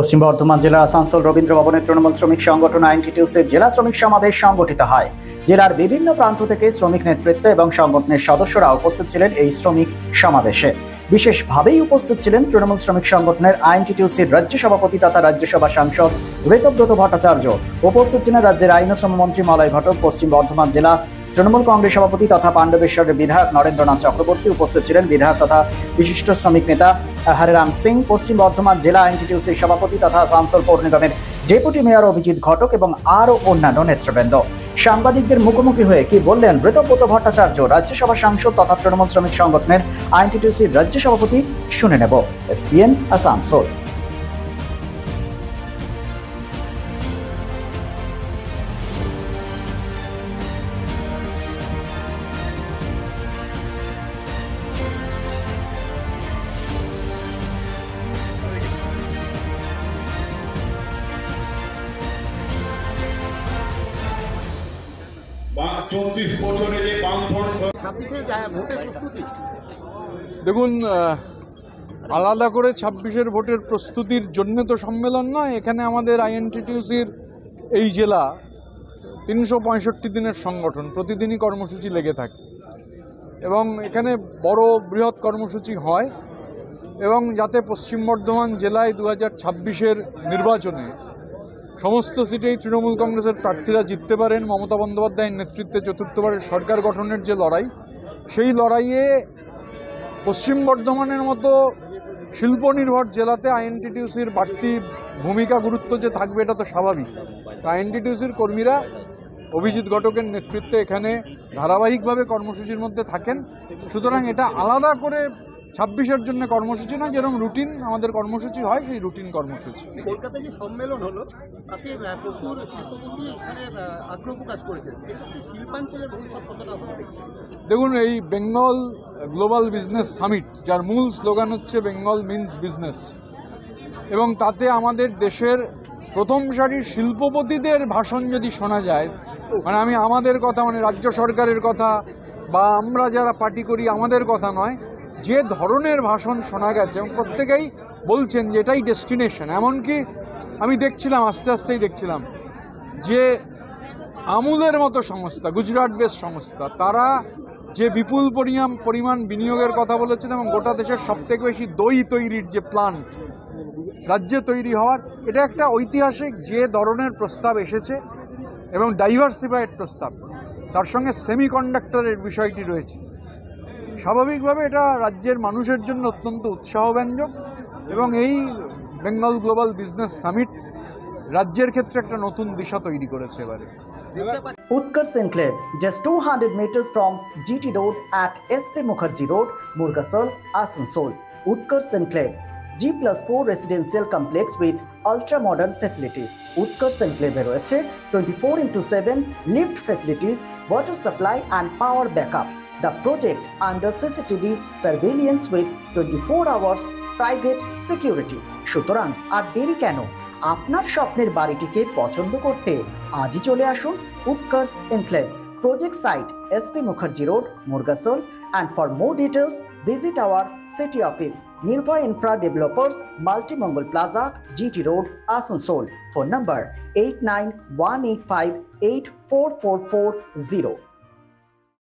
পশ্চিম বর্ধমান জেলার আসানসোল রবীন্দ্র ভবনের তৃণমূল শ্রমিক সংগঠন আইনটিটিউসের জেলা শ্রমিক সমাবেশ সংগঠিত হয়। জেলার বিভিন্ন প্রান্ত থেকে শ্রমিক নেতৃত্ব এবং সংগঠনের সদস্যরা উপস্থিত ছিলেন এই শ্রমিক সমাবেশে। বিশেষভাবেই উপস্থিত ছিলেন তৃণমূল শ্রমিক সংগঠনের আইনটিটিউসির রাজ্য সভাপতি তথা রাজ্যসভা সাংসদ ঋতব্রত ভট্টাচার্য। উপস্থিত ছিলেন রাজ্যের আইন শ্রমমন্ত্রী মলয় ঘটক, পশ্চিম বর্ধমান জেলা তৃণমূল কংগ্রেস সভাপতি তথা পাণ্ডবেশ্বরের বিধায়ক নরেন্দ্রনাথ চক্রবর্তী উপস্থিত ছিলেন। বিধায়ক তথা বিশিষ্ট শ্রমিক নেতা হরিরাম সিং, পশ্চিম বর্ধমান জেলা আইনটিটিউসির সভাপতি তথা আসানসোল পৌর নিগমের ডেপুটি মেয়র অভিজিৎ ঘটক এবং আরও অন্যান্য নেতৃবৃন্দ। সাংবাদিকদের মুখোমুখি হয়ে কি বললেন ঋতব্রত ভট্টাচার্য? রাজ্যসভা সাংসদ তথা তৃণমূল শ্রমিক সংগঠনের আইনটিটিউসির রাজ্য সভাপতি শুনে নেব। এসপিএন আসানসোল। দেখুন আলাদা করে ছাব্বিশের ভোটের প্রস্তুতির জন্য তো সম্মেলন নয়, এখানে আমাদের আইএনটিটিউসির এই জেলা তিনশো পঁয়ষট্টি দিনের সংগঠন, প্রতিদিনই কর্মসূচি লেগে থাকে। এবং এখানে বড় বৃহৎ কর্মসূচি হয় এবং যাতে পশ্চিম বর্ধমান জেলায় দু হাজার নির্বাচনে সমস্ত সিটেই তৃণমূল কংগ্রেসের প্রার্থীরা জিততে পারেন। মমতা বন্দ্যোপাধ্যায়ের নেতৃত্বে চতুর্থবারের সরকার গঠনের যে লড়াই, সেই লড়াইয়ে পশ্চিম বর্ধমানের মতো শিল্প নির্ভর জেলাতে আইএনটিটিউসির বাড়তি ভূমিকা, গুরুত্ব যে থাকবে, এটা তো স্বাভাবিক। আইএনটিটিউসির কর্মীরা অভিজিৎ ঘটকের নেতৃত্বে এখানে ধারাবাহিকভাবে কর্মসূচির মধ্যে থাকেন। সুতরাং এটা আলাদা করে ছাব্বিশের জন্য কর্মসূচি না যেরকম রুটিন আমাদের কর্মসূচি হয় সেই রুটিন কর্মসূচি। কলকাতায় যে সম্মেলন হলো তাতে প্রচুর শিল্পপতি আগ্রহ প্রকাশ করেছেন। শিল্পাঞ্চলের ভবিষ্যৎ কতটা দেখুন এই বেঙ্গল গ্লোবাল বিজনেস সামিট যার মূল স্লোগান হচ্ছে বেঙ্গল মিন্স বিজনেস এবং তাতে আমাদের দেশের প্রথম সারির শিল্পপতিদের ভাষণ যদি শোনা যায় মানে আমি আমাদের কথা মানে রাজ্য সরকারের কথা বা আমরা যারা পার্টি করি আমাদের কথা নয় যে ধরনের ভাষণ শোনা গেছে এবং প্রত্যেকেই বলছেন যে এটাই ডেস্টিনেশন এমনকি আমি দেখছিলাম, আস্তে আস্তেই দেখছিলাম, যে আমুলের মতো সংস্থা, গুজরাট বেস সংস্থা, তারা যে বিপুল পরিমাণ পরিমাণ বিনিয়োগের কথা বলেছেন এবং গোটা দেশের সবথেকে বেশি দই তৈরির যে প্লান্ট রাজ্যে তৈরি হওয়ার, এটা একটা ঐতিহাসিক যে ধরনের প্রস্তাব এসেছে এবং ডাইভার্সিফাইড প্রস্তাব। তার সঙ্গে সেমিকন্ডাক্টরের বিষয়টি রয়েছে। স্বাভাবিকভাবে এটা রাজ্যের মানুষের জন্য অত্যন্ত উৎসাহ উৎসাহব্যঞ্জক এবং এই বেঙ্গল গ্লোবাল বিজনেস সামিট রাজ্যের ক্ষেত্রে একটা নতুন দিশা তৈরি করেছে এবারে। Utkarsh সেন্টলেট just two hundred meters from GT road at S P Mukherjee road Murgasol Asansol Utkarsh সেন্টলেট G plus four residential complex with ultra modern facilities Utkarsh সেন্টলেভে রয়েছে twenty four into seven lift facilities water supply and power backup the project under CCTV surveillance with 24 hours private security সুতরাং আর দেরি কেন আপনার স্বপ্নের বাড়িটিকে পছন্দ করতে আজই চলে আসুন Utkarsh enclave project site SP Mukherjee Road, Murgasol. And for more details, visit our city office, Nirva Infra Developers, Multi Mongol Plaza, GT Road, Asansol. Phone number 89185844440.